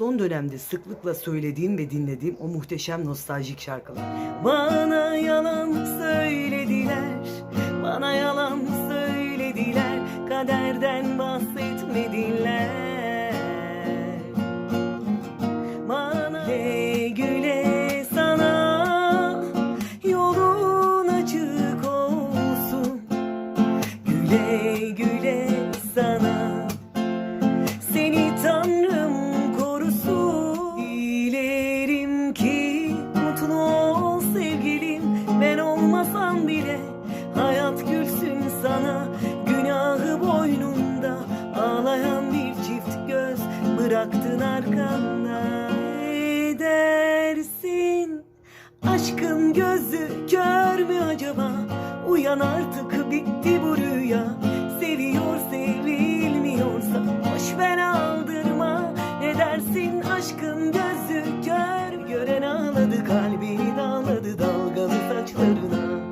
son dönemde sıklıkla söylediğim ve dinlediğim o muhteşem nostaljik şarkılar. Bana yalan söylediler, bana yalan söylediler, kaderden bahsetmediler. Bana güle güle sana yolun açık olsun. Güle güle bıraktın arkanda. Ne dersin? Aşkın gözü kör mü acaba? Uyan artık bitti bu rüya. Seviyor sevilmiyorsa boş ver aldırma. Ne dersin aşkın gözü kör? Gören ağladı kalbini dağladı dalgalı saçlarına.